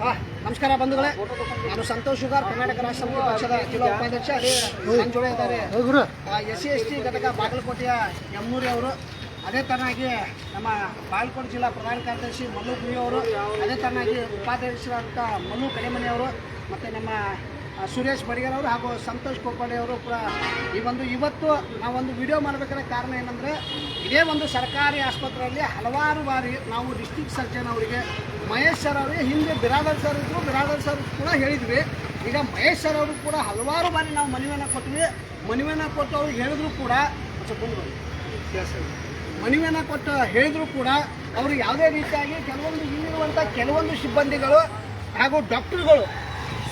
ನಮಸ್ಕಾರ ಬಂಧುಗಳೇ. ನಾನು ಸಂತೋಷ್ ಶುಗಾರ್ ಕರ್ನಾಟಕ ರಾಷ್ಟ್ರ ಪಕ್ಷದ ಜಿಲ್ಲಾ ಉಪಾಧ್ಯಕ್ಷ ಅದೇ ಜೋಡಿ ಇದ್ದಾರೆ. ಎಸ್ ಸಿ ಎಸ್ ಟಿ ಘಟಕ ಬಾಗಲಕೋಟೆಯ ಎಮ್ಮೂರಿ ಅವರು ಅದೇ ತರನಾಗಿ ನಮ್ಮ ಬಾಗಲಕೋಟೆ ಜಿಲ್ಲಾ ಪ್ರಧಾನ ಕಾರ್ಯದರ್ಶಿ ಮಲ್ಲು ಗುರಿ ಅವರು ಅದೇ ತರನಾಗಿ ಉಪಾಧ್ಯಕ್ಷರಾದಂಥ ಮಲ್ಲು ಕಡೆಮನಿ ಅವರು ಮತ್ತು ನಮ್ಮ ಸುರೇಶ್ ಬಡಿಗರ್ ಅವರು ಹಾಗೂ ಸಂತೋಷ್ ಕೋಪಡೆ ಅವರು ಕೂಡ ಈ ಒಂದು ಇವತ್ತು ನಾವೊಂದು ವಿಡಿಯೋ ಮಾಡಬೇಕಾದ ಕಾರಣ ಏನಂದರೆ, ಇದೇ ಒಂದು ಸರ್ಕಾರಿ ಆಸ್ಪತ್ರೆಯಲ್ಲಿ ಹಲವಾರು ಬಾರಿ ನಾವು ಡಿಸ್ಟಿಕ್ ಸರ್ಜನ್ ಅವರಿಗೆ, ಮಹೇಶ್ ಸರ್ ಅವರಿಗೆ, ಹಿಂದೆ ಬಿರಾದರ್ ಸರ್ ಇದ್ರು, ಬಿರಾದರ್ ಸರ್ ಕೂಡ ಹೇಳಿದ್ವಿ. ಈಗ ಮಹೇಶ್ ಸರ್ ಅವರು ಕೂಡ ಹಲವಾರು ಬಾರಿ ನಾವು ಮನವಿಯನ್ನು ಕೊಟ್ವಿ ಮನವಿಯನ್ನು ಕೊಟ್ಟು ಅವ್ರಿಗೆ ಹೇಳಿದ್ರು ಕೂಡ. ಮನವಿಯನ್ನು ಕೊಟ್ಟು ಹೇಳಿದ್ರು ಕೂಡ ಅವರು ಯಾವುದೇ ರೀತಿಯಾಗಿ ಕೆಲವೊಂದು ಇಲ್ಲಿರುವಂಥ ಕೆಲವೊಂದು ಸಿಬ್ಬಂದಿಗಳು ಹಾಗೂ ಡಾಕ್ಟರ್ಗಳು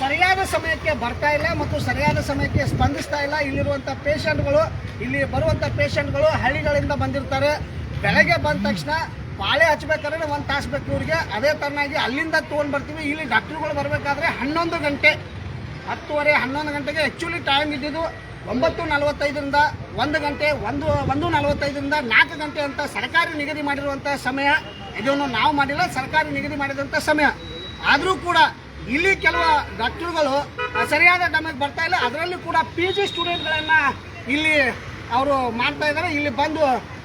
ಸರಿಯಾದ ಸಮಯಕ್ಕೆ ಬರ್ತಾ ಇಲ್ಲ ಮತ್ತು ಸರಿಯಾದ ಸಮಯಕ್ಕೆ ಸ್ಪಂದಿಸ್ತಾ ಇಲ್ಲ. ಇಲ್ಲಿರುವಂಥ ಪೇಷಂಟ್ಗಳು, ಇಲ್ಲಿ ಬರುವಂಥ ಪೇಷಂಟ್ಗಳು ಹಳ್ಳಿಗಳಿಂದ ಬಂದಿರ್ತಾರೆ. ಬೆಳಗ್ಗೆ ಬಂದ ತಕ್ಷಣ ಪಾಳೆ ಹಚ್ಬೇಕಾದ್ರೆ ಒಂದು ತಾಸು ಬೇಕು ಇವ್ರಿಗೆ. ಅದೇ ಥರನಾಗಿ ಅಲ್ಲಿಂದ ತೊಗೊಂಡು ಬರ್ತೀವಿ. ಇಲ್ಲಿ ಡಾಕ್ಟ್ರುಗಳು ಬರಬೇಕಾದ್ರೆ ಹನ್ನೊಂದು ಗಂಟೆ, ಹತ್ತುವರೆ, ಹನ್ನೊಂದು ಗಂಟೆಗೆ ಆ್ಯಕ್ಚುಲಿ ಟೈಮ್ ಇದ್ದಿದ್ದು ಒಂಬತ್ತು ನಲವತ್ತೈದರಿಂದ ಒಂದು ಗಂಟೆ, ಒಂದು ಒಂದು ನಲವತ್ತೈದರಿಂದ ನಾಲ್ಕು ಗಂಟೆ ಅಂತ ಸರ್ಕಾರಿ ನಿಗದಿ ಮಾಡಿರುವಂಥ ಸಮಯ. ಇದನ್ನು ನಾವು ಮಾಡಿಲ್ಲ, ಸರ್ಕಾರಿ ನಿಗದಿ ಮಾಡಿದಂಥ ಸಮಯ. ಆದರೂ ಕೂಡ ಇಲ್ಲಿ ಕೆಲವು ಡಾಕ್ಟರ್ಗಳು ಸರಿಯಾದ ಟೈಮಿಗೆ ಬರ್ತಾ ಇಲ್ಲ. ಅದರಲ್ಲಿ ಕೂಡ ಪಿ ಜಿ ಸ್ಟೂಡೆಂಟ್ಗಳನ್ನು ಇಲ್ಲಿ ಅವರು ಮಾಡ್ತಾ ಇದ್ದಾರೆ. ಇಲ್ಲಿ ಬಂದು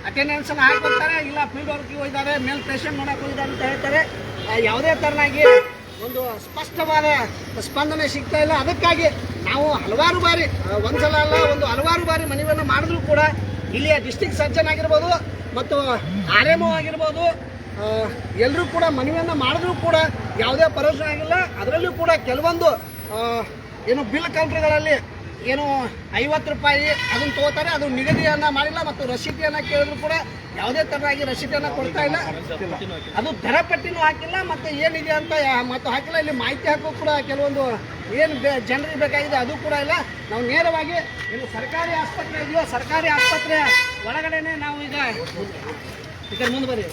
ಅಟೆಂಡೆನ್ಸನ್ನು ಹಾಕೊಳ್ತಾರೆ. ಇಲ್ಲ ಫೀಲ್ಡ್ ವರ್ಕಿಗೆ ಹೋಗಿದ್ದಾರೆ ಮೇಲೆ ಪೇಷಂಟ್ ನೋಡಕ್ಕೆ ಹೋಗಿದ್ದಾರೆ ಅಂತ ಹೇಳ್ತಾರೆ. ಯಾವುದೇ ತರನಾಗಿ ಒಂದು ಸ್ಪಷ್ಟವಾದ ಸ್ಪಂದನೆ ಸಿಗ್ತಾ ಇಲ್ಲ. ಅದಕ್ಕಾಗಿ ನಾವು ಹಲವಾರು ಬಾರಿ ಒಂದ್ಸಲ ಅಲ್ಲ, ಒಂದು ಹಲವಾರು ಬಾರಿ ಮನವಿಯನ್ನು ಮಾಡಿದ್ರು ಕೂಡ ಇಲ್ಲಿಯ ಡಿಸ್ಟಿಕ್ ಸರ್ಜನ್ ಆಗಿರ್ಬೋದು ಮತ್ತು ಆರ್ ಎಂ ಆಗಿರ್ಬೋದು ಎಲ್ಲರೂ ಕೂಡ ಮನವಿಯನ್ನು ಮಾಡಿದ್ರೂ ಕೂಡ ಯಾವುದೇ ಭರೋಸೆ ಆಗಿಲ್ಲ. ಅದರಲ್ಲೂ ಕೂಡ ಕೆಲವೊಂದು ಏನು ಬಿಲ್ ಕೌಂಟ್ರ್ಗಳಲ್ಲಿ ಏನು ಐವತ್ತು ರೂಪಾಯಿ ಅದನ್ನ ತಗೋತಾರೆ, ಅದು ನಿಗದಿಯನ್ನು ಮಾಡಿಲ್ಲ ಮತ್ತು ರಸೀದಿಯನ್ನು ಕೇಳಿದ್ರು ಕೂಡ ಯಾವುದೇ ಥರವಾಗಿ ರಸೀದಿಯನ್ನು ಕೊಡ್ತಾ ಇಲ್ಲ. ಅದು ದರ ಪಟ್ಟಿನೂ ಹಾಕಿಲ್ಲ ಮತ್ತು ಏನಿದೆ ಅಂತ ಮತ್ತು ಹಾಕಿಲ್ಲ. ಇಲ್ಲಿ ಮಾಹಿತಿ ಹಾಕೋ ಕೂಡ ಕೆಲವೊಂದು ಏನು ಜನರಿಗೆ ಬೇಕಾಗಿದೆ ಅದು ಕೂಡ ಇಲ್ಲ. ನಾವು ನೇರವಾಗಿ ಏನು ಸರ್ಕಾರಿ ಆಸ್ಪತ್ರೆ ಇದೆಯೋ ಸರ್ಕಾರಿ ಆಸ್ಪತ್ರೆಯ ಒಳಗಡೆನೆ ನಾವು ಈಗ ಇದರ ಮುಂದೆ ಬರೀ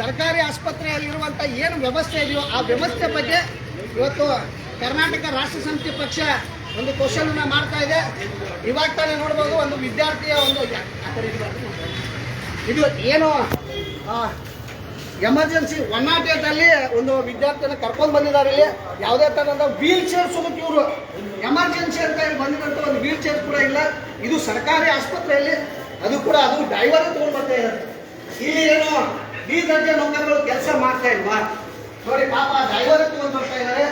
ಸರ್ಕಾರಿ ಆಸ್ಪತ್ರೆಯಲ್ಲಿರುವಂಥ ಏನು ವ್ಯವಸ್ಥೆ ಇದೆಯೋ ಆ ವ್ಯವಸ್ಥೆ ಬಗ್ಗೆ ಇವತ್ತು ಕರ್ನಾಟಕ ರಾಷ್ಟ್ರ ಸಮಿತಿ ಪಕ್ಷ ಒಂದು ಕ್ವಶನ್ ಮಾಡ್ತಾ ಇದೆ. ಇವಾಗ ತಾನೇ ನೋಡ್ಬೋದು ಒಂದು ವಿದ್ಯಾರ್ಥಿಯ ಒಂದು ಇದು. ಏನು ಎಮರ್ಜೆನ್ಸಿ ಒನ್ ನಾಟ್ ಏಟ್ ಅಲ್ಲಿ ಒಂದು ವಿದ್ಯಾರ್ಥಿನ ಕರ್ಕೊಂಡು ಬಂದಿದ್ದಾರೆ ಇಲ್ಲಿ. ಯಾವುದೇ ಥರದ ವೀಲ್ ಚೇರ್ ಸುಮಕ್ಕೆ ಇವರು. ಎಮರ್ಜೆನ್ಸಿ ಅಂತ ಹೇಳಿ ಬಂದಿದಂತ ಒಂದು ವೀಲ್ ಚೇರ್ ಕೂಡ ಇಲ್ಲ. ಇದು ಸರ್ಕಾರಿ ಆಸ್ಪತ್ರೆಯಲ್ಲಿ. ಅದು ಕೂಡ ಅದು ಡ್ರೈವರ್ ತಗೊಂಡು ಬರ್ತಾ ಇದ್ದಾರೆ. ಇಲ್ಲಿ ಏನು ಈ ದರ್ಜೆ ನೌಕರಗಳು ಕೆಲಸ ಮಾಡ್ತಾ ಇಲ್ವಾ? ನೋಡಿ, ಪಾಪ ಡ್ರೈವರ್ ತಗೊಂಡು ಬರ್ತಾ ಇದ್ದಾರೆ.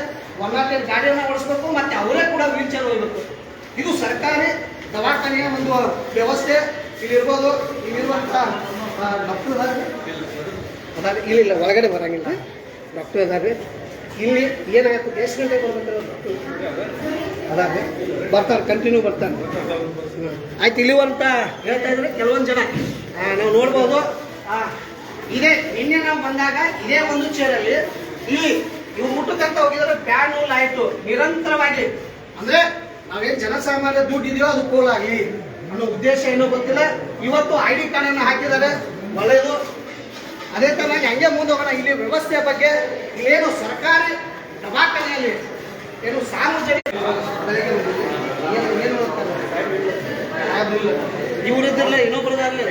ಒನ್ ಗಾಡಿಯನ್ನ ಓಡಿಸ್ಬೇಕು, ಮತ್ತೆ ಅವರೇ ಕೂಡ ವೀಲ್ ಚೇರ್ ಹೋಗ್ಬೇಕು ಇದು ಸರ್ಕಾರಿ ದವಾಖಾನೆಯ ಒಂದು ವ್ಯವಸ್ಥೆ. ಇಲ್ಲಿರ್ಬೋದು ಇಲ್ಲಿರುವಂಥ ಡಾಕ್ಟರ್ ಅದಾದ್ರೆ ಇಲ್ಲ ಇಲ್ಲ, ಒಳಗಡೆ ಬರಂಗಿಲ್ಲ. ಡಾಕ್ಟರ್ ಅದಾರೆ ಇಲ್ಲಿ ಏನಾಗುತ್ತೆ ಎಷ್ಟು ಗಂಟೆಗೆ ಬರ್ಬೇಕು ಅದಾರೆ ಬರ್ತಾರೆ ಕಂಟಿನ್ಯೂ ಬರ್ತಾರೆ. ಆಯ್ತು ಇಲ್ಲಿವಂತ ಹೇಳ್ತಾ ಇದ್ರೆ ಕೆಲವೊಂದು ಜನ. ನಾವು ನೋಡ್ಬೋದು. ಇದೇ, ನಿನ್ನೆ ನಾವು ಬಂದಾಗ ಇದೇ ಒಂದು ಚೇರಲ್ಲಿ ಇಲ್ಲಿ ಇವು ಮುಟ್ಟುಕಂತ ಹೋಗಿದ್ರೆ ಫ್ಯಾನು ಲೈಟು ನಿರಂತರವಾಗಿ. ಅಂದ್ರೆ ನಾವೇನ್ ಜನಸಾಮಾನ್ಯ ದುಡ್ಡು ಇದೆಯೋ ಅದು ಪೋಲಾಗ್ಲಿ ಅನ್ನೋ ಉದ್ದೇಶ ಏನೋ ಗೊತ್ತಿಲ್ಲ. ಇವತ್ತು ಐ ಡಿ ಕಾರ್ಡ್ ಅನ್ನು ಹಾಕಿದ್ದಾರೆ. ಒಳ್ಳೆಯದು. ಅದೇ ತರ ಹಂಗೆ ಮುಂದೆ ಹೋಗೋಣ? ಇಲ್ಲಿ ವ್ಯವಸ್ಥೆಯ ಬಗ್ಗೆ ಇಲ್ಲೇನು ಸರ್ಕಾರಿ ದವಾಖಾನೆಯಲ್ಲಿ ಏನು ಸಾರ್ವಜನಿಕ ಇವರಿದ್ದಿರಲ್ಲ ಇನ್ನೊಬ್ಬರದಾಗಲಿ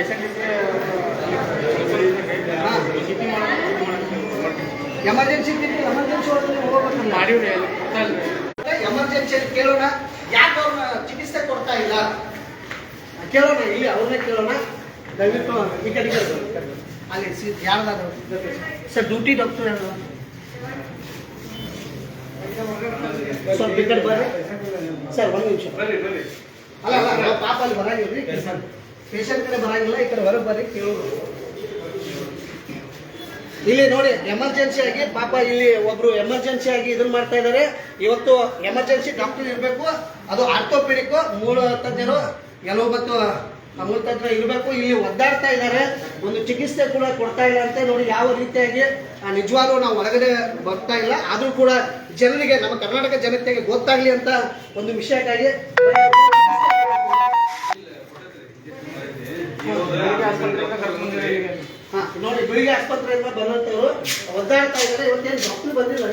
ಎಮರ್ಜೆನ್ಸಿ ಎಮರ್ಜೆನ್ಸಿ ಒಳಗೆ ಹೋಗ್ಬೇಕಲ್ಲ. ಎಮರ್ಜೆನ್ಸಿಯಲ್ಲಿ ಕೇಳೋಣ ಯಾಕೆ ಅವ್ರನ್ನ ಚಿಕಿತ್ಸೆ ಕೊಡ್ತಾ ಇಲ್ಲ? ಕೇಳೋಣ ಇಲ್ಲಿ ಅವ್ರನ್ನೇ ಕೇಳೋಣ. ದಯವಿಟ್ಟು ಈ ಕಡೆ ಅಲ್ಲಿ ಸಿ ಯಾರ್ದಾದ್ರು ಸರ್ ಡ್ಯೂಟಿ ಡಾಕ್ಟರ್ ಯಾರು? ಸ್ವಲ್ಪ ಈ ಕಡೆ ಬರ್ರಿ. ಸರ್ ಒಂದು ನಿಮಿಷ. ಪಾಪ ಅಲ್ಲಿ ಬರಂಗಿಲ್ಲ ಪೇಷಂಟ್ ಕಡೆ ಬರಂಗಿಲ್ಲ, ಈ ಕಡೆ ಇಲ್ಲಿ ನೋಡಿ ಎಮರ್ಜೆನ್ಸಿ ಆಗಿ ಪಾಪ ಇಲ್ಲಿ ಒಬ್ರು ಎಮರ್ಜೆನ್ಸಿ ಆಗಿ ಇದನ್ನ ಮಾಡ್ತಾ ಇದ್ದಾರೆ ಇವತ್ತು ಎಮರ್ಜೆನ್ಸಿ ಡಾಕ್ಟರ್ ಇರಬೇಕು, ಅದು ಆರ್ಥೋಪೆಡಿಕ್ ಮೂಲ ತಜ್ಞರು, ಎಲ್ಲೋ ಮತ್ತು ಮೂಲ ಇರಬೇಕು. ಇಲ್ಲಿ ಒದ್ದಾಡ್ತಾ ಇದ್ದಾರೆ ಒಂದು ಚಿಕಿತ್ಸೆ ಕೂಡ ಕೊಡ್ತಾ ಇಲ್ಲ ಅಂತ ನೋಡಿ ಯಾವ ರೀತಿಯಾಗಿ ನಿಜವಾಗ್ಲೂ ನಾವು ಹೊರಗಡೆ ಬರ್ತಾ ಇಲ್ಲ. ಆದ್ರೂ ಕೂಡ ಜನರಿಗೆ, ನಮ್ಮ ಕರ್ನಾಟಕ ಜನತೆಗೆ ಗೊತ್ತಾಗ್ಲಿ ಅಂತ ಒಂದು ವಿಷಯಕ್ಕಾಗಿ ನೋಡಿ ಬೆಳಿಗ್ಗೆ ಆಸ್ಪತ್ರೆಯಿಂದ ಬಂದಂತವ್ರು ಒದ್ದಾಡ್ತಾ ಇದ್ದಾರೆ. ಇವತ್ತೇನು ಡಾಕ್ಟರ್ ಬಂದಿಲ್ಲ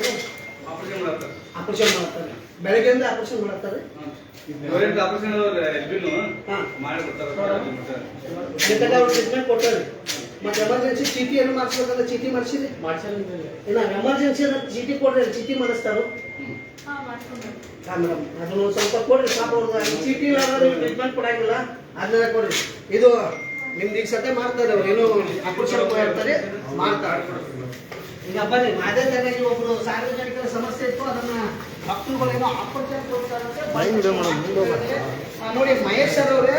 ಆಪರೇಷನ್ ಮಾಡ್ತಾರೆ. ಬೆಳಗ್ಗೆಯಿಂದ ಆಪರೇಷನ್ ಮಾಡ್ತಾರೆ. ಟ್ರೀಟ್ಮೆಂಟ್ ಕೊಟ್ಟಾರೆ ಮತ್ತೆ. ಎಮರ್ಜೆನ್ಸಿ ಚೀಟಿ ಏನು ಮಾಡಿಸ್ಬೇಕಂದ್ರೆ ಚೀಟಿ ಮಾಡಿಸಿರಿ ಇಲ್ಲ ಎಮರ್ಜೆನ್ಸಿ ಚೀಟಿ ಕೊಡ್ರಿ ಚೀಟಿ ಮಾಡಿಸ್ತಾರೋ? ಹಾಂ ಮೇಡಮ್ ಅದನ್ನು ಸ್ವಲ್ಪ ಕೊಡ್ರಿ ಪಾಪ ಅವ್ರದ್ದು ಚೀಟಿ ನೀವು ಟ್ರೀಟ್ಮೆಂಟ್ ಕೊಡಂಗಿಲ್ಲ ಅದನ್ನ ಕೊಡ್ರಿ. ಇದು ನಿಮ್ದು ಈಗ ಸದ್ಯ ಮಾಡ್ತಾರೆ ಅವ್ರು. ಏನೋ ಆಪರೇಷನ್ ಇರ್ತಾರೆ ಮಾಡ್ತಾರೆ ಈಗ ಬನ್ನಿ ಅದೇ ತರನಾಗಿ ಒಬ್ರು ಸಾರ್ವಜನಿಕರ ಸಮಸ್ಯೆ ಇತ್ತು ಅದನ್ನ ನೋಡಿ ಮಹೇಶ್ ಸರ್ ಅವರೇ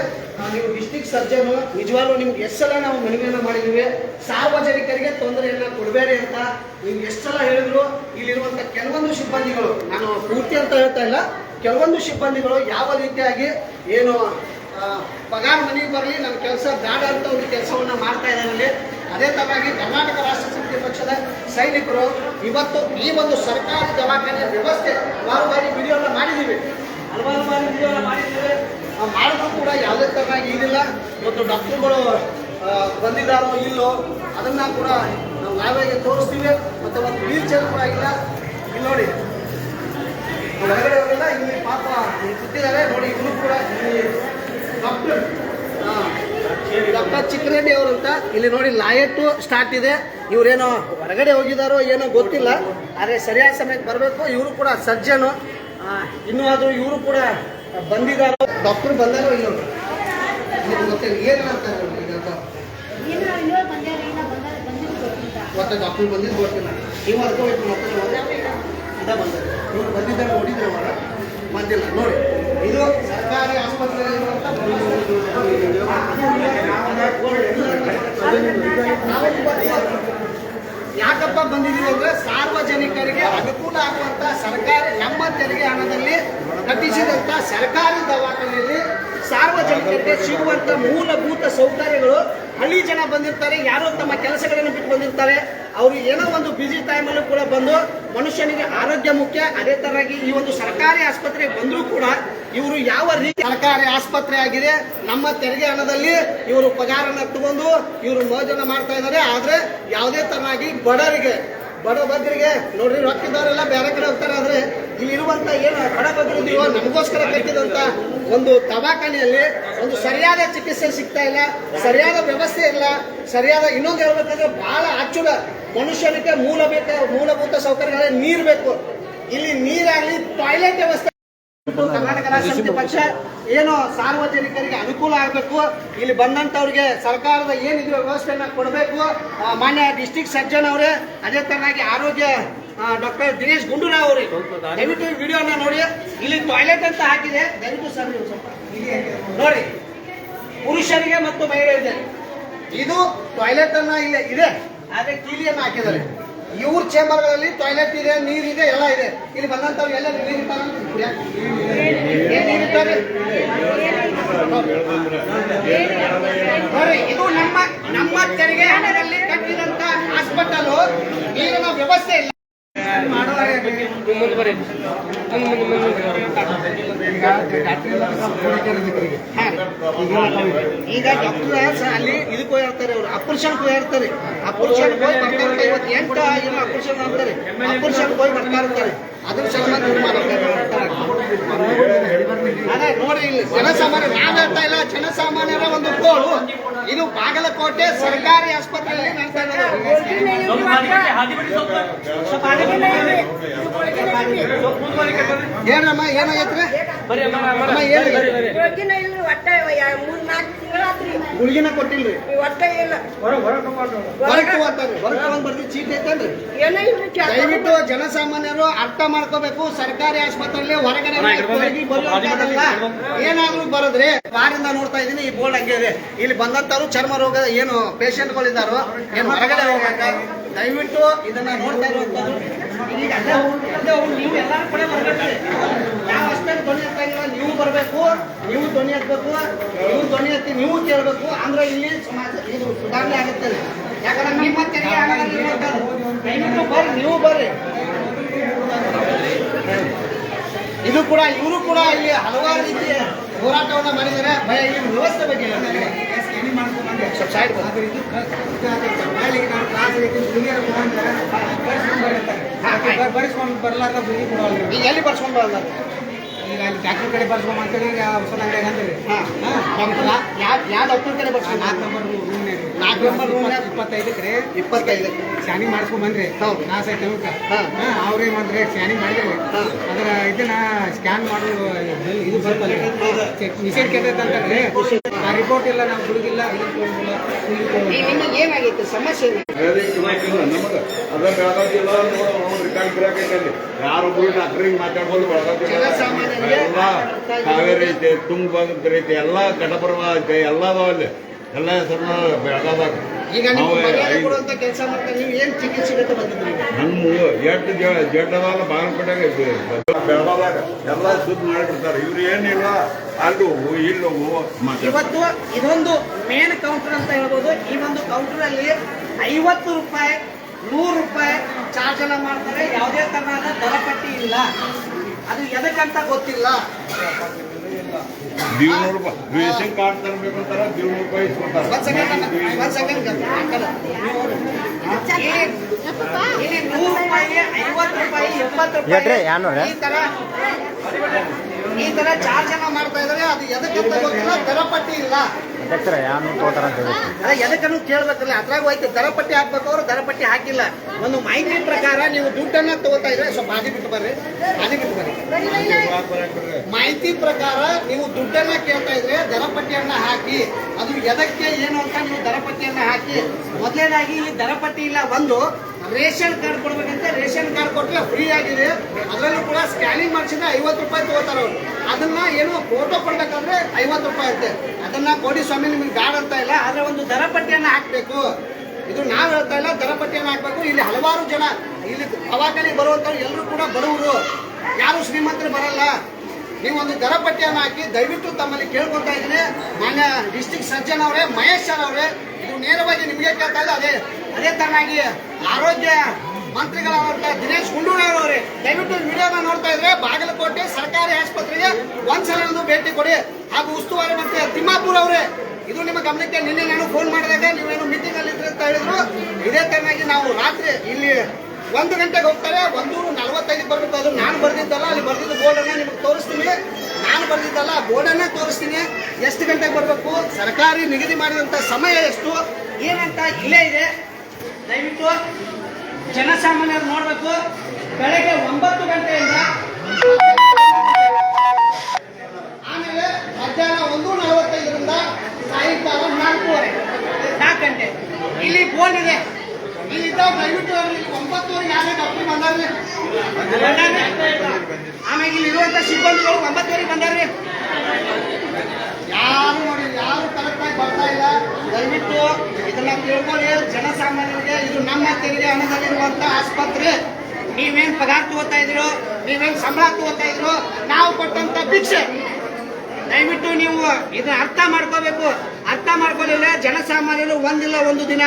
ನೀವು ಡಿಸ್ಟಿಕ್ ಸರ್ಜನ್ ನಿಜವಾಗ್ಲೂ ನಿಮ್ಗೆ ಎಷ್ಟು ಸಲ ನಾವು ಮನವಿಯನ್ನ ಮಾಡಿದೀವಿ. ಸಾರ್ವಜನಿಕರಿಗೆ ತೊಂದರೆಯನ್ನ ಕೊಡಬೇಡಿ ಅಂತ ನೀವು ಎಷ್ಟು ಸಲ ಹೇಳಿದ್ರು ಇಲ್ಲಿರುವಂತ ಕೆಲವೊಂದು ಸಿಬ್ಬಂದಿಗಳು ನಾನು ಪೂರ್ತಿ ಅಂತ ಹೇಳ್ತಾ ಇಲ್ಲ ಕೆಲವೊಂದು ಸಿಬ್ಬಂದಿಗಳು ಯಾವ ರೀತಿಯಾಗಿ ಏನು ಪಗಾರ ಮನೆಗೆ ಬರಲಿ ನನ್ನ ಕೆಲಸ ಬೇಡ ಅಂತ ಒಂದು ಕೆಲಸವನ್ನ ಮಾಡ್ತಾ ಇದ್ದಾರೆ ಅದೇ ತರವಾಗಿ ಕರ್ನಾಟಕ ರಾಷ್ಟ್ರ ಸಮಿತಿ ಪಕ್ಷದ ಸೈನಿಕರು ಇವತ್ತು ಈ ಒಂದು ಸರ್ಕಾರಿ ದವಾಖಾನೆಯ ವ್ಯವಸ್ಥೆ ಹಲವಾರು ಬಾರಿ ವಿಡಿಯೋನ ಮಾಡಿದ್ದೀವಿ. ಹಲವಾರು ಬಾರಿ ವಿಡಿಯೋನ ಮಾಡಿದ್ದೀವಿ. ಮಾಡಿದ್ರು ಕೂಡ ಯಾವುದೇ ತರನಾಗಿ ಇದಿಲ್ಲ ಇವತ್ತು ಡಾಕ್ಟರ್ಗಳು ಬಂದಿದ್ದಾರೋ ಇಲ್ಲೋ, ಅದನ್ನ ಕೂಡ ನಾವು ನಾವೇ ತೋರಿಸ್ತೀವಿ. ಮತ್ತು ಒಂದು ವೀಲ್ ಚೇರ್ ಕೂಡ ಇಲ್ಲ. ಇಲ್ಲಿ ನೋಡಿ. ಹೊರಗಡೆ ಹೋಗಿಲ್ಲ ಇಲ್ಲಿ ಪಾಪ ಕೂತಿದ್ದಾರೆ. ನೋಡಿ ಇನ್ನೂ ಕೂಡ ಇಲ್ಲಿ ಡಾಕ್ಟರ್ ಡಾಕ್ಟರ್ ಚಿಕ್ಕರೆಡ್ಡಿ ಅವರು ಅಂತ. ಇಲ್ಲಿ ನೋಡಿ ಲಾಯಟ್ಟು ಸ್ಟಾರ್ಟ್ ಇದೆ. ಇವರೇನೋ ಹೊರಗಡೆ ಹೋಗಿದಾರೋ ಏನೋ ಗೊತ್ತಿಲ್ಲ. ಆದರೆ ಸರಿಯಾದ ಸಮಯಕ್ಕೆ ಬರಬೇಕು. ಇವರು ಕೂಡ ಸರ್ಜನು ಇನ್ನೂ ಆದರೂ ಇವರು ಕೂಡ ಬಂದಿದ್ದಾರೋ ಡಾಕ್ಟರ್ ಬಂದಾರೋ ಇಲ್ಲ? ಗೊತ್ತಿಲ್ಲ. ಏನು? ಮತ್ತೆ ಡಾಕ್ಟರ್ ಬಂದಿದ್ದು ಗೊತ್ತಿಲ್ಲ. ನೀವು ಅರ್ಕೋಬೇಕು ಮತ್ತೆ ಬಂದರೆ ನೀವು ಬಂದಿದ್ದಾರೆ. ನೋಡಿದ್ರೆ ಅವರ. ಬಂದಿಲ್ಲ. ನೋಡಿ. ಇದು ಸರ್ಕಾರಿ ಆಸ್ಪತ್ರೆಯಲ್ಲಿರುವಂಥ ಯಾಕಪ್ಪ ಬಂದಿದ್ದೀವಿ ಅಂದ್ರೆ ಸಾರ್ವಜನಿಕರಿಗೆ ಅನುಕೂಲ ಆಗುವಂತ ಸರ್ಕಾರಿ ನಮ್ಮ ತೆರಿಗೆ ಹಣದಲ್ಲಿ ಕಟ್ಟಿಸಿದಂತ ಸರ್ಕಾರಿ ದವಾಖಾನೆಯಲ್ಲಿ ಸಾರ್ವಜನಿಕರಿಗೆ ಸಿಗುವಂತ ಮೂಲಭೂತ ಸೌಕರ್ಯಗಳು ಹಳ್ಳಿ ಜನ ಬಂದಿರ್ತಾರೆ, ಯಾರೋ ತಮ್ಮ ಕೆಲಸಗಳನ್ನು ಬಿಟ್ಟು ಬಂದಿರ್ತಾರೆ. ಅವರು ಏನೋ ಒಂದು ಬಿಸಿ ಟೈಮಲ್ಲೂ ಕೂಡ ಬಂದು ಮನುಷ್ಯನಿಗೆ ಆರೋಗ್ಯ ಮುಖ್ಯ. ಅದೇ ತರಾಗಿ ಈ ಒಂದು ಸರ್ಕಾರಿ ಆಸ್ಪತ್ರೆಗೆ ಬಂದರೂ ಕೂಡ ಇವರು ಯಾವ ರೀತಿ ಸರ್ಕಾರಿ ಆಸ್ಪತ್ರೆ ಆಗಿದೆ, ನಮ್ಮ ತೆರಿಗೆ ಹಣದಲ್ಲಿ ಇವರು ಪಗಾರನ ತಗೊಂಡು ಇವರು ಮೋಜನ ಮಾಡ್ತಾ ಇದ್ದಾರೆ. ಆದ್ರೆ ಯಾವುದೇ ತರನಾಗಿ ಬಡವರಿಗೆ ಬಡ ಬಗ್ಗರಿಗೆ ನೋಡ್ರಿ ರೊಕ್ಕಿದವರೆಲ್ಲ ಬೇರೆ ಕಡೆ ಹೋಗ್ತಾರೆ. ಆದ್ರೆ ಇಲ್ಲಿರುವಂತ ಏನು ಬಡ ಬಗ್ಗರಿದೀವೋ ನಮಗೋಸ್ಕರ ಕಟ್ಟಿದಂತ ಒಂದು ದವಾಖಾನೆಯಲ್ಲಿ ಒಂದು ಸರಿಯಾದ ಚಿಕಿತ್ಸೆ ಸಿಗ್ತಾ ಇಲ್ಲ, ಸರಿಯಾದ ವ್ಯವಸ್ಥೆ ಇಲ್ಲ, ಸರಿಯಾದ ಇನ್ನೊಂದು ಹೇಳ್ಬೇಕಂದ್ರೆ ಬಹಳ ಅಚ್ಚುಡ. ಮನುಷ್ಯನಿಗೆ ಮೂಲ ಬೇಕ, ಮೂಲಭೂತ ಸೌಕರ್ಯಗಳೇ ನೀರು ಬೇಕು. ಇಲ್ಲಿ ನೀರಾಗ್ಲಿ ಟಾಯ್ಲೆಟ್ ವ್ಯವಸ್ಥೆ ಕರ್ನಾಟಕ ರಾಜ್ಯ ಸಮಿತಿ ಪಕ್ಷ ಏನು ಸಾರ್ವಜನಿಕರಿಗೆ ಅನುಕೂಲ ಆಗಬೇಕು. ಇಲ್ಲಿ ಬಂದಂಥವ್ರಿಗೆ ಸರ್ಕಾರದ ಏನಿದೆ ವ್ಯವಸ್ಥೆಯನ್ನು ಕೊಡಬೇಕು. ಮಾನ್ಯ ಡಿಸ್ಟಿಕ್ ಸರ್ಜನ್ ಅವರೇ ಅದೇ ತರನಾಗಿ ಆರೋಗ್ಯ ಡಾಕ್ಟರ್ ದಿನೇಶ್ ಗುಂಡೂರಾವ್ ಅವರೇ. ದಯವಿಟ್ಟು ಈ ವಿಡಿಯೋನ ನೋಡಿ. ಇಲ್ಲಿ ಟಾಯ್ಲೆಟ್ ಅಂತ ಹಾಕಿದೆ. ದಯವಿಟ್ಟು ಸರ್ ನೀವು ಸ್ವಲ್ಪ ನೋಡಿ. ಪುರುಷರಿಗೆ ಮತ್ತು ಮಹಿಳೆಯರಿಗೆ. ಇದು ಟಾಯ್ಲೆಟ್ ಅನ್ನ ಇಲ್ಲಿ ಇದೆ. ಆದರೆ ಕೀಲಿಯನ್ನ ಹಾಕಿದ್ದಾರೆ. ಇವ್ರ ಚೇಂಬರ್ಗಳಲ್ಲಿ ಟಾಯ್ಲೆಟ್ ಇದೆ ನೀರಿದೆ ಎಲ್ಲ ಇದೆ. ಇಲ್ಲಿ ಬಂದಂತವ್ರು ಎಲ್ಲ ನೀರಿರ್ತಾರೆ ಇದು ನಮ್ಮ ನಮ್ಮ ತೆರಿಗೆ ಹಣದಲ್ಲಿ ಕಟ್ಟಿದಂತ ಹಾಸ್ಪಿಟಲ್, ನೀರಿನ ವ್ಯವಸ್ಥೆ ಇಲ್ಲ. ಈಗ ಡಾಕ್ಟರ್ ಅಲ್ಲಿ ಇದಕ್ಕೆ ಹೋಗಿರ್ತಾರೆ ಅವರು. ಅಪರ್ಷನ್ ಹೋಗಿರ್ತಾರೆ ಅಪರ್ಷನ್ ಹೋಗಿ ಬರ್ತಾ ಇರ್ತಾರೆ. ಇವತ್ತು ಎಂಟ ಏನೋ ಅಪರ್ಷನ್ ಅಂತಾರೆ. ಅಪರ್ಷನ್ ಹೋಗಿ ಬರ್ತಾ ಇರ್ತಾರೆ. ಅದ್ರ ಸಂಬಂಧ ನೋಡಿ ಇಲ್ಲಿ ಜನಸಾಮಾನ್ಯ ನಾವ್ ಹೇಳ್ತಾ ಇಲ್ಲ, ಜನಸಾಮಾನ್ಯರ ಒಂದು ಕೋಳು ಇದು ಬಾಗಲಕೋಟೆ ಸರ್ಕಾರಿ ಆಸ್ಪತ್ರೆಯಲ್ಲಿ ನಡ್ತಾ ಇರೋದು. ಏನಮ್ಮ ಏನಾಗೈತ್ರಿ? ಗುಳಿಗೆನ ಕೊಟ್ಟಿಲ್ರಿ? ಬರ್ತೀವಿ ಚೀಟ್ ಚಾ- ದಯವಿಟ್ಟು ಜನಸಾಮಾನ್ಯರು ಅರ್ಥ ಮಾಡ್ಕೋಬೇಕು ಸರ್ಕಾರಿ ಆಸ್ಪತ್ರೆಯಲ್ಲಿ ಹೊರಗಡೆ ಏನಾದ್ರೂ ಬರೋದ್ರಿ ವಾರಿಂದ ನೋಡ್ತಾ ಇದೀನಿ ಈ ಬೋರ್ಡ್ ಹಂಗಿದೆ ಇದೆ. ಇಲ್ಲಿ ಬಂದಂತವ್ರು ಚರ್ಮ ರೋಗ ಏನು ಪೇಷಂಟ್ಗಳಿದ್ದಾರೋ ಏನು ಹೊರಗಡೆ ಹೋಗಕ್ಕ ದಯವಿಟ್ಟು ಇದನ್ನ ನೋಡ್ತಾ ಇರುವಂತದ್ದು ಈಗ ಅಲ್ಲೇ ಹೋಗಿ ಅಲ್ಲೇ ಹೋಗಿ ನೀವು ಎಲ್ಲಾರು ಕಡೆ ಬರ್ಬೇಕು ಯಾವ ಅಷ್ಟೇ ಧ್ವನಿ ಎತ್ತಾಗಿಲ್ಲ, ನೀವು ಬರಬೇಕು, ನೀವು ಧ್ವನಿ ಎತ್ತಬೇಕು, ನೀವು ಧ್ವನಿ ಎತ್ತಿ, ನೀವು ಕೇಳಬೇಕು. ಅಂದ್ರೆ ಇಲ್ಲಿ ಸಮಾಜ, ಇದು ಸುಧಾರಣೆ ಆಗುತ್ತೆ. ಯಾಕಂದ್ರೆ ನಿಮ್ಮ ತೆರಿಗೆ ಆಗಲ್ಲ ಬರ್ರಿ, ನೀವು ಬರ್ರಿ. ಇದು ಕೂಡ, ಇವರು ಕೂಡ ಇಲ್ಲಿ ಹಲವಾರು ರೀತಿಯ ಹೋರಾಟವನ್ನ ಮಾಡಿದರೆ ಭಯ ಏನು ವ್ಯವಸ್ಥೆ ಬಗ್ಗೆ ಬರ್ಸ್ಕೊಂಡು ಸ್ವಲ್ಪ ಸೈಡ್ ಬರ್ಸ್ಕೊಂಡು ಈಗ ಎಲ್ಲಿ ಬರ್ಸ್ಕೊಂಡು ಬರಲ್ಲ? ಈಗ ಅಲ್ಲಿ ಡಾಕ್ಟರ್ ಕಡೆ ಬರ್ಸ್ಕೊಂಡ್ ಅಂತೇಳಿ ಈಗ ಔಷಧ ಅಂಗಡಿ ಅಂತೀರಿ ಹಾಂ. ಡಾಕ್ಟ್ರ ಯಾವ ಯಾವ ಡಾಕ್ಟರ್ ಕಡೆ ಬರ್ಸಿ ನಾಲ್ಕು ನಂಬರ್ ರೂಮ್ ನಾಲ್ಕು ನಂಬರ್ ರೂಮ್ ಇಪ್ಪತ್ತೈದಕ್ಕೆ ರೀ. ಇಪ್ಪತ್ತೈದು. ಸ್ಕ್ಯಾನಿಂಗ್ ಮಾಡಿಸ್ಕೊಂಡ್ ಬಂದ್ರಿ. ಹೌದು. ನಾ ಸೈ ನಮ್ಗೆ ಹಾ. ಅವ್ರು ಏನ್ ಮಾಡಿದ್ರಿ ಸ್ಕ್ಯಾನಿಂಗ್ ಮಾಡಿದ್ರಿ. ಅದರ ಇದನ್ನ ಸ್ಕ್ಯಾನ್ ಮಾಡೋ ಬಿಲ್ ಇದು ಬರ್ತಲ್ಲ ನಿಷೇಧ ಅಂತ ಆ ರಿಪೋರ್ಟ್ ಇಲ್ಲ ನಾವು ಹುಡುಗಿಲ್ಲ ಏನಾಗಿತ್ತು? ಸಮಸ್ಯೆ ಮಾತಾಡ್ಬೋದು ಎಲ್ಲ ಕಾವೇರಿ ಐತೆ ತುಂಗಭದ್ರಾ ಐತೆ ಎಲ್ಲ ಘಟಪ್ರಭ ಐತೆ ಎಲ್ಲ ಅದಾವ ಅಲ್ಲಿ. ಎಲ್ಲ ಹೆಸರು ಈಗ? ನಮ್ಮ ಎಟ್ಟು ಜಡ್ಡದಾಗ ಬಾಗಲಕೋಟೆಗೆ ಬೆಳಗಾವ್ದಾಗ ಎಲ್ಲ ಸುದ್ದಿ ಮಾಡಿಬಿಡ್ತಾರೆ. ಇವ್ರು ಏನಿಲ್ಲ ಅಲ್ಲಿ ಹೋಗು ಇಲ್ಲಿ ಹೋಗು ಇವತ್ತು ಇದೊಂದು ಮೇನ್ ಕೌಂಟರ್ ಅಂತ ಹೇಳ್ಬೋದು. ಈ ಒಂದು ಕೌಂಟರ್ ಅಲ್ಲಿ ಐವತ್ತು ರೂಪಾಯಿ ನೂರು ರೂಪಾಯಿ ಚಾರ್ಜ್ ಎಲ್ಲ ಮಾಡ್ತಾರೆ. ಯಾವುದೇ ತರಹದ ದರ ಪಟ್ಟಿ ಇಲ್ಲ. ಅದು ಎದಕ್ಕಂತ ಗೊತ್ತಿಲ್ಲ. ದೇವ್ನೂರು ರೂಪಾಯಿ ರೇಷನ್ ಕಾರ್ಡ್ ತರಬೇಕು ಅಂತಾರ ದೇವ್ನೂರು ರೂಪಾಯಿ ಇಸ್ಕೊತಾರೆ ನೂರು ರೂಪಾಯಿ ಐವತ್ತು ರೂಪಾಯಿ ಎಪ್ಪತ್ತು ರೂಪಾಯಿ ಈ ತರ. ಈ ತರ ಚಾರ್ಜ್ ಅನ್ನ ಮಾಡ್ತಾ ಇದ್ರೆ ಅದು ಎದಕ್ಕೆ ಗೊತ್ತಿಲ್ಲ ದರಪಟ್ಟಿ ಇಲ್ಲ. ಅಧ್ಯಕ್ಷರ ಯಾನು ಅಂತ ಹೇಳಿ? ಅದೇ ಎದಕ್ಕನ್ನು ಕೇಳ್ಬೇಕಲ್ಲ ಅದ್ರಾಗ ಹೋಯ್ತು ದರಪಟ್ಟಿ ಹಾಕ್ಬೇಕು ಅವ್ರು ದರ ಪಟ್ಟಿ ಹಾಕಿಲ್ಲ. ಒಂದು ಮಾಹಿತಿ ಪ್ರಕಾರ ನೀವು ದುಡ್ಡನ್ನ ತಗೋತಾ ಇದ್ರೆ ಸ್ವಲ್ಪ ಹಾದಿ ಬಿಟ್ಟು ಬರ್ರಿ ಹಾದಿ ಬಿಟ್ಟು ಬರ್ರಿ. ಮಾಹಿತಿ ಪ್ರಕಾರ ನೀವು ದುಡ್ಡನ್ನ ಕೇಳ್ತಾ ಇದ್ರೆ ದರಪಟ್ಟಿಯನ್ನ ಹಾಕಿ ಅದು ಎದಕ್ಕೆ ಏನು ಅಂತ ನೀವು ದರಪಟ್ಟಿಯನ್ನ ಹಾಕಿ. ಮೊದಲನೇದಾಗಿ ಈ ದರಪಟ್ಟಿ ಇಲ್ಲ ಒಂದು ರೇಷನ್ ಕಾರ್ಡ್ ಕೊಡ್ಬೇಕಂತ ರೇಷನ್ ಕಾರ್ಡ್ ಕೊಟ್ಟರೆ ಫ್ರೀ ಆಗಿದೆ. ಅದರಲ್ಲೂ ಕೂಡ ಸ್ಕ್ಯಾನಿಂಗ್ ಮಾಡಿಸಿದ್ರೆ ಐವತ್ತು ರೂಪಾಯಿ ತಗೋತಾರೆ ಅವರು. ಅದನ್ನ ಏನು ಫೋಟೋ ಕೊಡ್ಬೇಕಂದ್ರೆ ಐವತ್ತು ರೂಪಾಯಿ ಅಂತೆ. ಅದನ್ನ ಕೋಡಿ ಸ್ವಾಮಿ ನಿಮ್ಗೆ ಗಾಡ್ ಅಂತ ಇಲ್ಲ, ಆದ್ರೆ ಒಂದು ದರ ಪಟ್ಟಿಯನ್ನು ಹಾಕ್ಬೇಕು. ಇದು ನಾವ್ ಹೇಳ್ತಾ ಇಲ್ಲ ದರ ಪಟ್ಟಿಯನ್ನ ಹಾಕ್ಬೇಕು. ಇಲ್ಲಿ ಹಲವಾರು ಜನ ಇಲ್ಲಿ ಅವಾಗಲಿ ಬರುವಂತವ್ರು ಎಲ್ಲರೂ ಕೂಡ ಬಡವರು. ಯಾರು ಶ್ರೀಮಂತರು ಬರಲ್ಲ. ನೀವು ಒಂದು ದರ ಪಟ್ಟಿಯನ್ನು ಹಾಕಿ ದಯವಿಟ್ಟು ತಮ್ಮಲ್ಲಿ ಕೇಳ್ಕೊತಾ ಇದ್ದೀನಿ. ಮಾನ್ಯ ಡಿಸ್ಟಿಕ್ ಸರ್ಜನ್ ಅವರೇ, ಮಹೇಶ್ ಸರ್ ಅವರೇ ನೇರವಾಗಿ ನಿಮಗೆ ಕೇಳ್ತಾ ಇಲ್ಲ, ಅದೇ ಅದೇ ತರನಾಗಿ ಆರೋಗ್ಯ ಮಂತ್ರಿಗಳಾದಂತ ದಿನೇಶ್ ಗುಂಡೂರಾವ್ ಅವರೇ. ದಯವಿಟ್ಟು ವಿಡಿಯೋನ ನೋಡ್ತಾ ಇದ್ರೆ ಬಾಗಲಕೋಟೆ ಸರ್ಕಾರಿ ಆಸ್ಪತ್ರೆಗೆ ಒಂದ್ಸಲ ಒಂದು ಭೇಟಿ ಕೊಡಿ. ಹಾಗೂ ಉಸ್ತುವಾರಿ ಮಂತ್ರಿ ತಿಮ್ಮಾಪುರ್ ಅವರೇ, ಇದು ನಿಮ್ಮ ಗಮನಕ್ಕೆ ನಿನ್ನೆ ನಾನು ಫೋನ್ ಮಾಡಿದಾಗ ನೀವೇನು ಮೀಟಿಂಗ್ ಅಲ್ಲಿ ಇದ್ರಿ ಅಂತ ಹೇಳಿದ್ರು. ಇದೇ ತರನಾಗಿ ನಾವು ರಾತ್ರಿ ಇಲ್ಲಿ ಒಂದು ಗಂಟೆಗೆ ಹೋಗ್ತಾರೆ, ಒಂದು ನಲವತ್ತೈದು ಬರಬೇಕು. ಅದು ನಾನು ಬರ್ದಿದ್ದಲ್ಲ, ಅಲ್ಲಿ ಬರ್ದಿದ್ದ ಬೋರ್ಡ್ ನಿಮಗೆ ತೋರಿಸ್ತೀನಿ. ನಾನು ಬರ್ದಿದ್ದಲ್ಲ ಬೋರ್ಡ್ ಅನ್ನ ತೋರಿಸ್ತೀನಿ. ಎಷ್ಟು ಗಂಟೆಗೆ ಬರಬೇಕು? ಸರ್ಕಾರಿ ನಿಗದಿ ಮಾಡಿದಂತ ಸಮಯ ಎಷ್ಟು? ಏನಂತ ಇಲ್ಲೇ ಇದೆ. ದಯವಿಟ್ಟು ಜನಸಾಮಾನ್ಯರು ನೋಡಬೇಕು. ಬೆಳಗ್ಗೆ ಒಂಬತ್ತು ಗಂಟೆಯಿಂದ ಆಮೇಲೆ ಮಧ್ಯಾಹ್ನ ಒಂದು ನಲವತ್ತೈದರಿಂದ ಸಾಯಂಕಾಲ ನಾಲ್ಕೂವರೆ. ನಾಲ್ಕು ಗಂಟೆ. ಇಲ್ಲಿ ಬೋರ್ಡ್ ಇದೆ. ಇಲ್ಲಿ ಇದ್ದಾವ ದಯವಿಟ್ಟು ಒಂಬತ್ತುವರೆಗೆ ಯಾರೇ ಡಾಕ್ಟರ್ ಬಂದಾರ್ರಿ? ಆಮೇಲೆ ಇಲ್ಲಿ ಇರುವಂತ ಸಿಬ್ಬಂದಿಗಳು ಒಂಬತ್ತುವರೆಗೆ ಬಂದಾರ್ರಿ. ಯಾರು ನೋಡಿ, ಯಾರು ಕರೆಕ್ಟ್ ಆಗಿ ಬರ್ತಾ ಇಲ್ಲ. ದಯವಿಟ್ಟು ಇದನ್ನ ತಿಳ್ಕೊಳ್ಳಿ. ಜನಸಾಮಾನ್ಯರಿಗೆ ಇದು ನಮ್ಮ ತೆರಿಗೆ ಹಣದಲ್ಲಿರುವಂತ ಆಸ್ಪತ್ರೆ. ನೀವೇನ್ ಪಗಾರ ತಗೋತಾ ಇದ್ರು, ನೀವೇನ್ ಸಂಬಳ ತಗೋತಾ ಇದ್ರು, ನಾವು ಕೊಟ್ಟಂತ ಭಿಕ್ಷೆ. ದಯವಿಟ್ಟು ನೀವು ಇದನ್ನ ಅರ್ಥ ಮಾಡ್ಕೋಬೇಕು. ಅರ್ಥ ಮಾಡ್ಕೊಳ್ಳಿಲ್ಲ, ಜನಸಾಮಾನ್ಯರು ಒಂದಿಲ್ಲ ಒಂದು ದಿನ.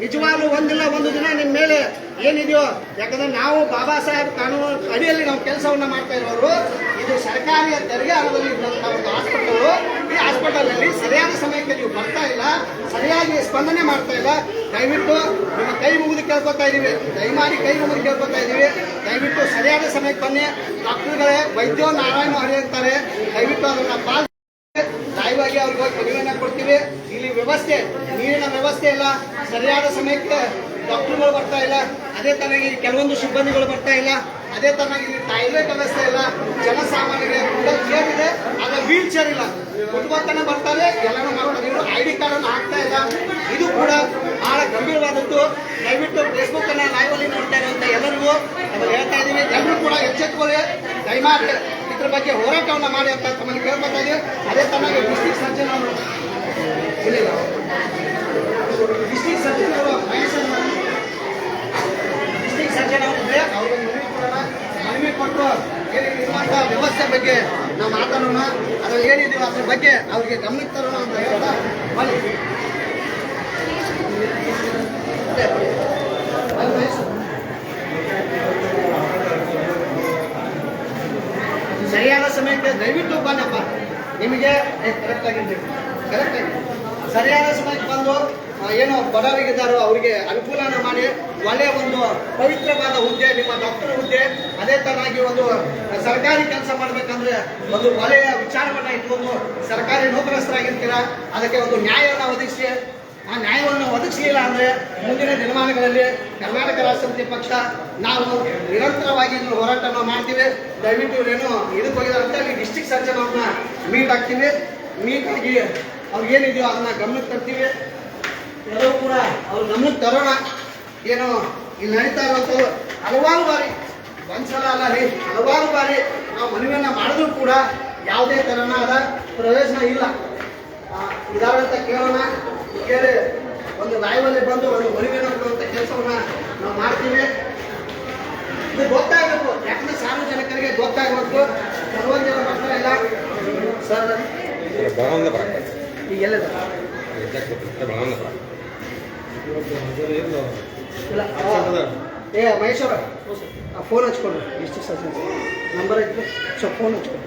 ನಿಜವಾಗ್ಲೂ ಒಂದಿಲ್ಲ ಒಂದು ದಿನ. ಏನಿದೆಯೋ, ಯಾಕಂದ್ರೆ ನಾವು ಬಾಬಾ ಸಾಹೇಬ್ ಕಾನೂನು ಅಡಿಯಲ್ಲಿ ನಾವು ಕೆಲಸವನ್ನ ಮಾಡ್ತಾ ಇರೋರು, ಇದು ಸರ್ಕಾರಿ ತೆರಿಗೆ ಹಣದಲ್ಲಿ ಇದ್ದಂಥ ಒಂದು ಹಾಸ್ಪಿಟಲ್. ಈ ಹಾಸ್ಪಿಟಲ್ ಅಲ್ಲಿ ಸರಿಯಾದ ಸಮಯಕ್ಕೆ ನೀವು ಬರ್ತಾ ಇಲ್ಲ, ಸರಿಯಾಗಿ ಸ್ಪಂದನೆ ಮಾಡ್ತಾ ಇಲ್ಲ. ದಯವಿಟ್ಟು ನಿಮ್ಮ ಕೈ ಮುಗಿದು ಕೇಳ್ಕೊತಾ ಇದೀವಿ. ದಯಮಾಡಿ ಕೈ ಮುಗಿದು ಕೇಳ್ಕೊತಾ ಇದೀವಿ. ದಯವಿಟ್ಟು ಸರಿಯಾದ ಸಮಯಕ್ಕೆ ಬನ್ನಿ. ಡಾಕ್ಟರ್ಗಳೇ, ವೈದ್ಯ ನಾರಾಯಣ ಹರಿ ಅಂತಾರೆ. ದಯವಿಟ್ಟು ಅದನ್ನ ಪಾಲ್ ತಾಯಿವಾಗಿ ಅವ್ರಿಗೆ ಹೋಗಿ ಕೊಡ್ತೀವಿ. ಇಲ್ಲಿ ವ್ಯವಸ್ಥೆ, ನೀರಿನ ವ್ಯವಸ್ಥೆ ಇಲ್ಲ. ಸರಿಯಾದ ಸಮಯಕ್ಕೆ ಡಾಕ್ಟರ್ಗಳು ಬರ್ತಾ ಇಲ್ಲ. ಅದೇ ತರನಾಗಿ ಕೆಲವೊಂದು ಸಿಬ್ಬಂದಿಗಳು ಬರ್ತಾ ಇಲ್ಲ. ಅದೇ ತರಾಗಿ ಟಾಯ್ಲೆಟ್ ವ್ಯವಸ್ಥೆ ಇಲ್ಲ. ಜನಸಾಮಾನ್ಯರಿಗೆ ಚೇರ್ ಇದೆ. ಆಗ ವೀಲ್ ಚೇರ್ ಇಲ್ಲ. ಕುಟುಂಬತನ ಬರ್ತಾರೆ. ಎಲ್ಲರೂ ಮಾಡ್ತಾರೆ ಇವರು ಐ ಡಿ ಕಾರ್ಡ್ ಅನ್ನು ಹಾಕ್ತಾ ಇಲ್ಲ. ಇದು ಕೂಡ ಬಹಳ ಗಂಭೀರವಾದದ್ದು. ದಯವಿಟ್ಟು ಫೇಸ್ಬುಕ್ ಅನ್ನ ಅಲ್ಲಿ ನೋಡ್ತಾ ಇರುವಂತ ಎಲ್ಲರಿಗೂ ನಾವು ಹೇಳ್ತಾ ಇದೀವಿ ಎಲ್ಲರೂ ಕೂಡ ಎಚ್ಚೆತ್ಕೊಳ್ಳಿ ದಯಮಾಡಿ ಇದ್ರ ಬಗ್ಗೆ ಹೋರಾಟವನ್ನ ಮಾಡಿ ಅಂತ ತಮ್ಮಲ್ಲಿ ಕೇಳ್ಕೊತಾ ಇದ್ದೀವಿ ಅದೇ ತಮಗೆ ಡಿಸ್ಟಿಕ್ ಸರ್ಜನ್ ಅವರು ಡಿಸ್ಟಿಕ್ ಸರ್ಜನ್ ಅವರು ಮಹೇಶ್ ಸರ್ಜನ್ ಅವರು ಇದ್ರೆ ಅವ್ರಿಗೆ ಮನವಿ ಕೊಡೋಣ ಮನವಿ ಕೊಟ್ಟು ಏನಿದೆ ವ್ಯವಸ್ಥೆ ಬಗ್ಗೆ ನಾವು ಮಾತಾಡೋಣ. ಅದ್ರಲ್ಲಿ ಏನಿದೆಯೋ ಅದ್ರ ಬಗ್ಗೆ ಅವ್ರಿಗೆ ಗಮನಕ್ಕೆ ಅಂತ ಹೇಳ್ತಾ ಸರಿಯಾದ ಸಮಯಕ್ಕೆ ದಯವಿಟ್ಟು ಬನ್ನಪ್ಪ. ನಿಮಗೆ ಕರೆಕ್ಟ್ ಆಗಿರ್ಬೇಕು ಕರೆಕ್ಟ್ ಆಗಿ. ಸರಿಯಾದ ಸಮಯಕ್ಕೆ ಬಂದು ಏನು ಬಡವರಿಗಿದ್ದಾರೋ ಅವರಿಗೆ ಅನುಕೂಲನ ಮಾಡಿ. ಒಳ್ಳೆಯ ಒಂದು ಪವಿತ್ರವಾದ ಹುದ್ದೆ, ನಿಮ್ಮ ಡಾಕ್ಟರ್ ಹುದ್ದೆ, ಅದೇ ತರನಾಗಿ ಒಂದು ಸರ್ಕಾರಿ ಕೆಲಸ ಮಾಡ್ಬೇಕಂದ್ರೆ ಒಂದು ಒಳ್ಳೆಯ ವಿಚಾರವನ್ನ ಇಟ್ಕೊಂಡು ಸರ್ಕಾರಿ ನೌಕರಸ್ಥರಾಗಿರ್ತೀರಾ? ಅದಕ್ಕೆ ಒಂದು ನ್ಯಾಯವನ್ನು ಒದಗಿಸಿ. ಆ ನ್ಯಾಯವನ್ನು ಒದಗಿಸಲಿಲ್ಲ ಅಂದ್ರೆ ಮುಂದಿನ ದಿನಮಾನಗಳಲ್ಲಿ ಕರ್ನಾಟಕ ರಾಷ್ಟ್ರಪತಿ ಪಕ್ಷ ನಾವು ನಿರಂತರವಾಗಿ ಹೋರಾಟವನ್ನು ಮಾಡ್ತೀವಿ. ದಯವಿಟ್ಟು ಇವರೇನು ಇದಕ್ಕೆ ಅಂತ ಅಲ್ಲಿ ಡಿಸ್ಟಿಕ್ ಸರ್ಜನ್ ಅವ್ರನ್ನ ಮೀಟ್ ಆಗ್ತೀವಿ. ಮೀಟ್ ಆಗಿ ಅವ್ರು ಏನಿದೆಯೋ ಅದನ್ನ ಗಮನಕ್ಕೆ ತರ್ತೀವಿ. ಎಲ್ಲರೂ ಕೂಡ ಅವ್ರು ಗಮನಕ್ಕೆ ತರೋಣ. ಏನು ಇಲ್ಲಿ ನಡೀತಾ ಇರೋದು ಹಲವಾರು ಬಾರಿ ಒಂದ್ಸಲ ಅಲ್ಲ ರೀ ಹಲವಾರು ಬಾರಿ ನಾವು ಮನವಿಯನ್ನ ಮಾಡಿದ್ರು ಕೂಡ ಯಾವುದೇ ತರನಾದ ಪ್ರಯೋಜನ ಇಲ್ಲ. ಅಂತ ಕೇಳೋಣ ಕೇಳಿ ಒಂದು ಲೈವಲ್ಲಿ ಬಂದು ಒಂದು ಮನವಿಯನ್ನು ಕೊಡುವಂಥ ಕೆಲಸವನ್ನ ನಾವು ಮಾಡ್ತೀವಿ. ಇದು ಗೊತ್ತಾಗಬೇಕು ಯಾಕಂದ್ರೆ ಸಾರ್ವಜನಿಕರಿಗೆ ಗೊತ್ತಾಗಬೇಕು. ಕೆಲವೊಂದು ಜನ ಬರ್ತಾ ಇಲ್ಲ. ಸರ್ ಈಗ ಎಲ್ಲಿದೆ? ಇಲ್ಲ. ಏ ಮಹೇಶ್ವರ ಫೋನ್ ಹಚ್ಕೊಡ್ರಿ ಎಷ್ಟು ಸರ್ ನಂಬರ್ ಐತೆ. ಸ್ವಲ್ಪ ಫೋನ್ ಹಚ್ಕೊಡ್ರಿ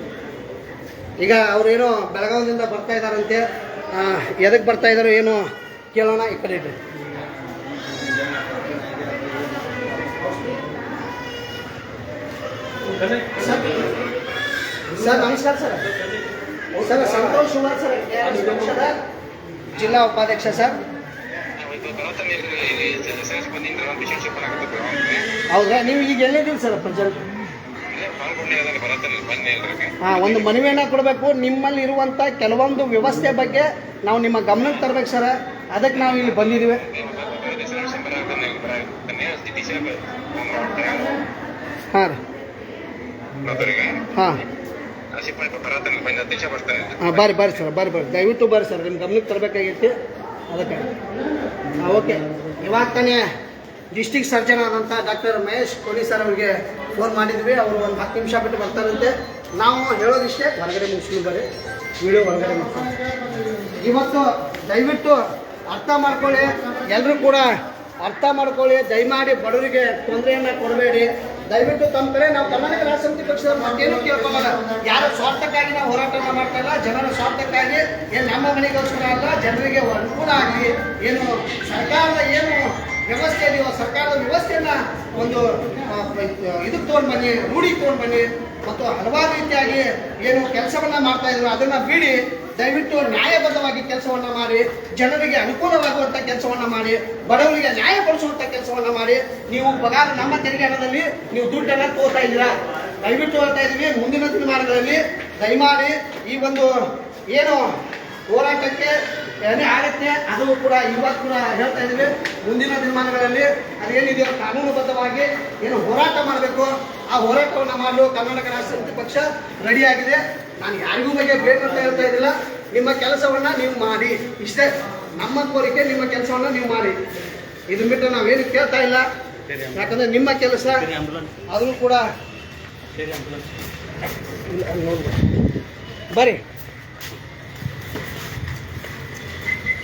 ಈಗ ಅವ್ರೇನೋ ಬೆಳಗಾವಿಯಿಂದ ಬರ್ತಾ ಇದ್ದಾರಂತೆ. ಎದಕ್ಕೆ ಬರ್ತಾ ಇದ್ದಾರೋ ಏನೋ ಕೇಳೋಣ ಈ ಕಡೆ ಇಡ್ರಿ ಸರ್ ಸರ್ ನಮಸ್ಕಾರ sir. Sir Santosh Kumar sir. ಜಿಲ್ಲಾ ಉಪಾಧ್ಯಕ್ಷ ಸರ್. ಹೌದಾ ನೀವು ಈಗ ಎಲ್ಲಿದ್ದೀರಿ ಸರ್ ಪಂಚಾಯತ್ ಹಾಂ, ಒಂದು ಮನವಿಯನ್ನು ಕೊಡಬೇಕು. ನಿಮ್ಮಲ್ಲಿ ಇರುವಂಥ ಕೆಲವೊಂದು ವ್ಯವಸ್ಥೆ ಬಗ್ಗೆ ನಾವು ನಿಮ್ಮ ಗಮನಕ್ಕೆ ತರಬೇಕು ಸರ್. ಅದಕ್ಕೆ ನಾವು ಇಲ್ಲಿ ಬಂದಿದ್ದೀವಿ. ಹಾಂ ಹಾಂ. ಹಾಂ, ಬರ್ರಿ ಬರ್ರಿ ಸರ್, ಬರ್ರಿ ಬರ್ರಿ. ದಯವಿಟ್ಟು ಬರ್ರಿ ಸರ್ ನಿಮ್ಮ ಗಮನಕ್ಕೆ ತರಬೇಕಾಗಿತ್ತು ಅದಕ್ಕೆ. ಓಕೆ. ಇವಾಗ ತಾನೇ ಡಿಸ್ಟಿಕ್ ಸರ್ಜನ್ ಆದಂಥ ಡಾಕ್ಟರ್ ಮಹೇಶ್ ಕೋಲಿ ಸರ್ ಅವರಿಗೆ ಫೋನ್ ಮಾಡಿದ್ವಿ. ಅವರು ಒಂದು ಹತ್ತು ನಿಮಿಷ ಬಿಟ್ಟು ಬರ್ತಾರಂತೆ. ನಾವು ಹೇಳೋದಿಷ್ಟೇ, ಹೊರಗಡೆ ಮುಗಿಸ್ಕೊಂಡು ಬರ್ರಿ. ವಿಡಿಯೋ ಹೊರಗಡೆ ಮಾಡ್ತಾರೆ ಇವತ್ತು ದಯವಿಟ್ಟು ಅರ್ಥ ಮಾಡ್ಕೊಳ್ಳಿ. ಎಲ್ಲರೂ ಕೂಡ ಅರ್ಥ ಮಾಡ್ಕೊಳ್ಳಿ. ದಯಮಾಡಿ ಬಡವರಿಗೆ ತೊಂದರೆಯನ್ನು ಕೊಡಬೇಡಿ. ದಯವಿಟ್ಟು ತಮ್ಮ ಕಡೆ ನಾವು ಕರ್ನಾಟಕ ರಾಜ್ಯ ಸಮಿತಿ ಪಕ್ಷದ ಮತ್ತೇನು ಕೇಳ್ಕೊಳ್ಳಲ್ಲ ಯಾರ ಸ್ವಾರ್ಥಕ್ಕಾಗಿ ನಾವು ಹೋರಾಟನ ಮಾಡ್ತಾ ಇಲ್ಲ, ಜನರ ಸ್ವಾರ್ಥಕ್ಕಾಗಿ ಏನು ನಮ್ಮ ಮನೆಗೋಸ್ಕರ ಅಲ್ಲ, ಜನರಿಗೆ ಅನುಕೂಲ ಆಗಲಿ ಏನು ಸರ್ಕಾರದ ಏನು ವ್ಯವಸ್ಥೆ ಇದೆಯೋ ಸರ್ಕಾರದ ವ್ಯವಸ್ಥೆಯನ್ನ ಒಂದು ಇದಕ್ಕೆ ತೊಗೊಂಡು ಬನ್ನಿ ರೂಢಿಗೆ ತೊಗೊಂಡು ಬನ್ನಿ. ಮತ್ತು ಹಲವಾರು ರೀತಿಯಾಗಿ ಏನು ಕೆಲಸವನ್ನ ಮಾಡ್ತಾ ಇದ್ರು, ಅದನ್ನ ಬಿಡಿ, ದಯವಿಟ್ಟು ನ್ಯಾಯಬದ್ಧವಾಗಿ ಕೆಲಸವನ್ನ ಮಾಡಿ, ಜನರಿಗೆ ಅನುಕೂಲವಾಗುವಂತ ಕೆಲಸವನ್ನ ಮಾಡಿ, ಬಡವರಿಗೆ ನ್ಯಾಯ ಪಡಿಸುವಂತ ಕೆಲಸವನ್ನ ಮಾಡಿ, ನೀವು ಪಗಾರ ನಮ್ಮ ತೆರಿಗೆ ಹಣದಲ್ಲಿ ನೀವು ದುಡ್ಡನ್ನ ತೋರ್ತಾ ಇದ್ದೀರಾ? ದಯವಿಟ್ಟು ಹೇಳ್ತಾ ಇದೀವಿ ಮುಂದಿನ ದಿನಮಾನಗಳಲ್ಲಿ ದಯಮಾಡಿ ಈ ಒಂದು ಏನು ಹೋರಾಟಕ್ಕೆ ಏನೇ ಆಗತ್ತೆ ಅದು ಕೂಡ ಇವತ್ತು ಕೂಡ ಹೇಳ್ತಾ ಇದ್ದೀವಿ. ಮುಂದಿನ ದಿನಮಾನಗಳಲ್ಲಿ ಅದೇನಿದೆಯೋ ಕಾನೂನುಬದ್ಧವಾಗಿ ಏನು ಹೋರಾಟ ಮಾಡಬೇಕು. ಆ ಹೋರಾಟವನ್ನು ಮಾಡಲು ಕರ್ನಾಟಕ ರಾಷ್ಟ್ರ ಸಮಿತಿ ಪಕ್ಷ ರೆಡಿಯಾಗಿದೆ ನಾನು ಯಾರಿಗೂ ಬಗ್ಗೆ ಬೇಕು ಅಂತ ಹೇಳ್ತಾ ಇದ್ದಿಲ್ಲ. ನಿಮ್ಮ ಕೆಲಸವನ್ನು ನೀವು ಮಾಡಿ. ಇಷ್ಟೇ ನಮ್ಮ ಕೋರಿಕೆ ನಿಮ್ಮ ಕೆಲಸವನ್ನು ನೀವು ಮಾಡಿ. ಇದನ್ನ ಬಿಟ್ಟು ನಾವೇನು ಕೇಳ್ತಾ ಇಲ್ಲ. ಯಾಕಂದ್ರೆ ನಿಮ್ಮ ಕೆಲಸ ಅದನ್ನು ಕೂಡ ಬರ್ರಿ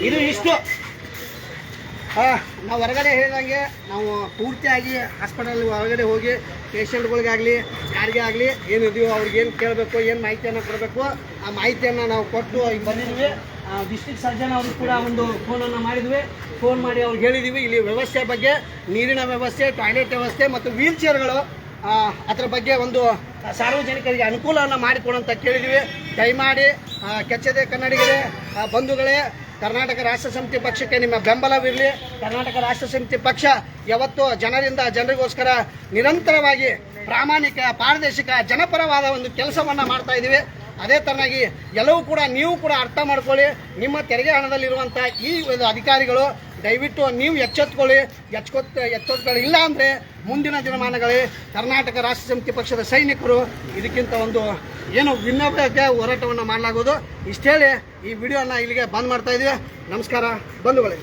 ಇದು ಇಷ್ಟು. ನಾವು ಹೊರಗಡೆ ಹೇಳಿದಂಗೆ ನಾವು ಪೂರ್ತಿಯಾಗಿ ಹಾಸ್ಪಿಟಲ್ ಹೊರಗಡೆ ಹೋಗಿ ಪೇಷಂಟ್ಗಳಿಗಾಗಲಿ ಯಾರಿಗೆ ಆಗಲಿ ಏನಿದೆಯೋ ಅವ್ರಿಗೆ ಏನು ಕೇಳಬೇಕು, ಏನು ಮಾಹಿತಿಯನ್ನು ಕೊಡಬೇಕು, ಆ ಮಾಹಿತಿಯನ್ನು ನಾವು ಕೊಟ್ಟು ಈಗ ಬಂದಿದ್ವಿ. ಡಿಸ್ಟಿಕ್ ಸರ್ಜನ್ ಅವ್ರಿಗೆ ಕೂಡ ಒಂದು ಫೋನನ್ನು ಮಾಡಿದ್ವಿ. ಫೋನ್ ಮಾಡಿ ಅವ್ರಿಗೆ ಹೇಳಿದ್ದೀವಿ ಇಲ್ಲಿ ವ್ಯವಸ್ಥೆ ಬಗ್ಗೆ, ನೀರಿನ ವ್ಯವಸ್ಥೆ ಟಾಯ್ಲೆಟ್ ವ್ಯವಸ್ಥೆ ಮತ್ತು ವೀಲ್ ಚೇರ್ಗಳು ಅದ್ರ ಬಗ್ಗೆ ಒಂದು ಸಾರ್ವಜನಿಕರಿಗೆ ಅನುಕೂಲವನ್ನು ಮಾಡಿಕೊಡಂತ ಕೇಳಿದ್ವಿ. ದಯಮಾಡಿ ಕೆಚ್ಚದೆ ಕನ್ನಡಿಗರೇ ಬಂಧುಗಳೇ ಕರ್ನಾಟಕ ರಾಷ್ಟ್ರ ಸಮಿತಿ ಪಕ್ಷಕ್ಕೆ ನಿಮ್ಮ ಬೆಂಬಲವಿರಲಿ. ಕರ್ನಾಟಕ ರಾಷ್ಟ್ರ ಸಮಿತಿ ಪಕ್ಷ ಯಾವತ್ತು ಜನರಿಂದ ಜನರಿಗೋಸ್ಕರ ನಿರಂತರವಾಗಿ ಪ್ರಾಮಾಣಿಕ, ಪಾರದರ್ಶಕ, ಜನಪರವಾದ ಒಂದು ಕೆಲಸವನ್ನು ಮಾಡ್ತಾ ಇದ್ದೀವಿ ಅದೇ ತರನಾಗಿ ಎಲ್ಲವೂ ಕೂಡ ನೀವು ಕೂಡ ಅರ್ಥ ಮಾಡ್ಕೊಳ್ಳಿ. ನಿಮ್ಮ ತೆರಿಗೆ ಹಣದಲ್ಲಿರುವಂಥ ಈ ಅಧಿಕಾರಿಗಳು, ದಯವಿಟ್ಟು ನೀವು ಎಚ್ಚೆತ್ಕೊಳ್ಳಿ. ಎಚ್ಚೊತ್ ಎಚ್ಚೆತ್ಕೊಳ್ಳಿ ಅಂದರೆ ಮುಂದಿನ ದಿನಮಾನಗಳಲ್ಲಿ ಕರ್ನಾಟಕ ರಾಷ್ಟ್ರ ಸಮಿತಿ ಪಕ್ಷದ ಸೈನಿಕರು ಇದಕ್ಕಿಂತ ಒಂದು ಏನು ಭಿನ್ನತೆ ಹೋರಾಟವನ್ನು ಮಾಡಲಾಗುವುದು ಇಷ್ಟೇಳಿ ಈ ವಿಡಿಯೋನ ಇಲ್ಲಿಗೆ ಬಂದ್ ಮಾಡ್ತಾ ಇದ್ದೀವಿ ನಮಸ್ಕಾರ, ಬಂಧುಗಳೇ.